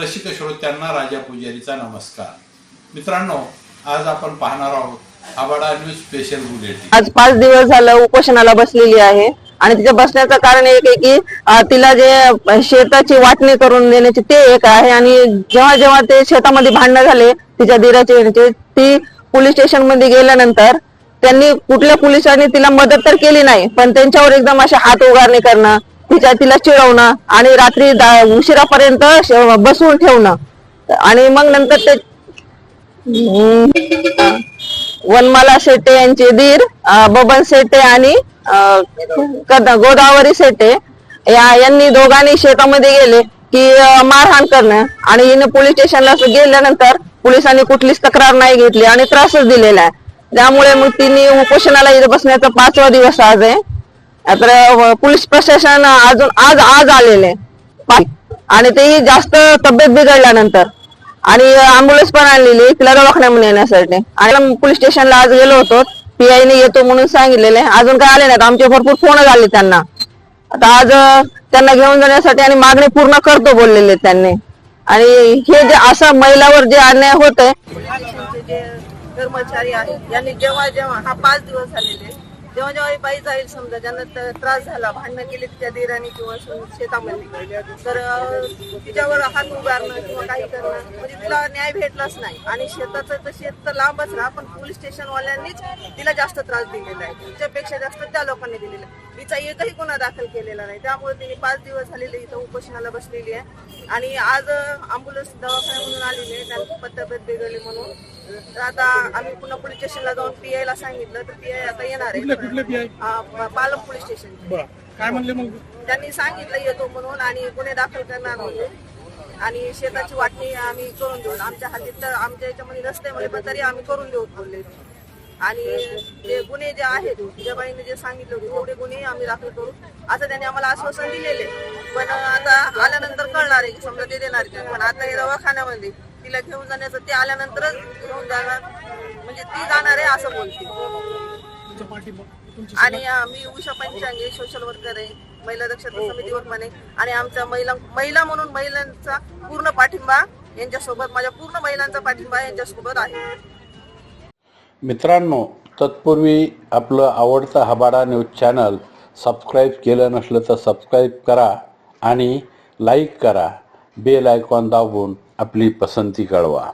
रसिक श्रोत्यांना राजा पुजारीचा नमस्कार. मित्रांनो आज आपण पाहणार आहोत आबाडा न्यूज स्पेशल बुलेटिन आज पाच दिवस झालं उपोषणाला बसलेली आहे आणि तिच्या बसण्याचं कारण एक आहे की तिला जे शेताची वाटणी करून देण्याची ते एक आहे आणि जेव्हा जेव्हा ते शेतामध्ये भांडणं झाले तिच्या दिराचे यांचे, ती पोलीस स्टेशनमध्ये गेल्यानंतर त्यांनी कुठल्या पोलिसांनी तिला मदत तर केली नाही पण त्यांच्यावर एकदम असे हात उगारणी करणं तिच्या तिला चिडवणं आणि रात्री उशिरापर्यंत बसवून ठेवणं. आणि मग नंतर ते वनमाला शेटे यांचे दीर बबन शेटे आणि गोदावरी शेटे या यांनी दोघांनी शेतामध्ये गेले की मारहाण करणं. आणि हिने पोलीस स्टेशनला गेल्यानंतर पोलिसांनी कुठलीच तक्रार नाही घेतली आणि त्रासच दिलेला आहे. त्यामुळे मग तिने उपोषणाला इथं बसण्याचा पाचवा दिवस आज आहे. तर पोलीस प्रशासन अजून आज आज आलेले. आणि तेही जास्त तब्येत बिघडल्यानंतर. आणि अँब्युलन्स पण आणलेली तिला दवाखान्यामध्ये येण्यासाठी आणि पोलीस स्टेशनला आज गेलो होतो. PI ने येतो म्हणून सांगितलेले. अजून काय आले नाहीत. आमचे भरपूर फोन झाले त्यांना. आता आज त्यांना घेऊन जाण्यासाठी आणि मागणी पूर्ण करतो बोललेले त्यांनी. आणि हे जे असं महिलावर जे अन्याय होत आहे कर्मचारी आहे यांनी जेव्हा जेव्हा हा पाच दिवस झालेले जेव्हा जेव्हा बाई जाईल समजा ज्यांना त्रास झाला भांडणं केली तिच्या दिराने किंवा शेतामध्ये तर तिच्यावर हात उभारणं किंवा काही करणं म्हणजे तिला न्याय भेटलाच नाही. आणि शेताचं तर शेत तर लांबच राहा पण पोलीस स्टेशनवाल्यांनीच तिला जास्त त्रास दिलेला आहे. तिच्यापेक्षा जास्त त्या लोकांनी दिलेला आहे. तिचा एकही गुन्हा दाखल केलेला नाही. त्यामुळे तिने पाच दिवस झालेले इथं उपोषणाला बसलेली आहे. आणि आज अँब्युलन्स दवाखान्यामधून आलेली आहे. त्यांना तब्येत बिघडली म्हणून. तर आता आम्ही पुन्हा पोलीस स्टेशनला जाऊन पीआय ला सांगितलं तर पीआय आता येणार आहे. कुठले पालम पोलीस स्टेशन बर. काय म्हणले मग? त्यांनी सांगितलं येतो म्हणून आणि गुन्हे दाखल करणार होते आणि शेताची वाटणी आम्ही करून देऊ. आमच्या हातीत तर आमच्या याच्यामध्ये नसते पण तरी आम्ही करून देऊ बोलले. आणि जे गुन्हे जे आहेत ज्या बाईने जे सांगितले होते तेवढे गुन्हे आम्ही दाखल करू. असं त्यांनी आम्हाला आश्वासन दिलेले पण आता आल्यानंतर कळणार आहे की समजा ते देणार आहे. पण आता हे दवाखान्यामध्ये तिला घेऊन जाण्याचं ते आल्यानंतरच घेऊन जाणार. म्हणजे ती जाणार आहे असं बोलते. आणि मी उषा पंचांगे सोशल वर्कर आहे महिला दक्षता समिती वर्कमाने आणि आमच्या महिला महिला म्हणून महिलांचा पूर्ण पाठिंबा यांच्यासोबत माझ्या पूर्ण महिलांचा पाठिंबा यांच्यासोबत आहे. मित्रांनो तत्पूर्वी आपलं आवडतं हबाडा न्यूज चॅनल सबस्क्राईब केलं नसलं तर सबस्क्राईब करा आणि लाईक करा. बेल आयकॉन दाबून आपली पसंती कळवा.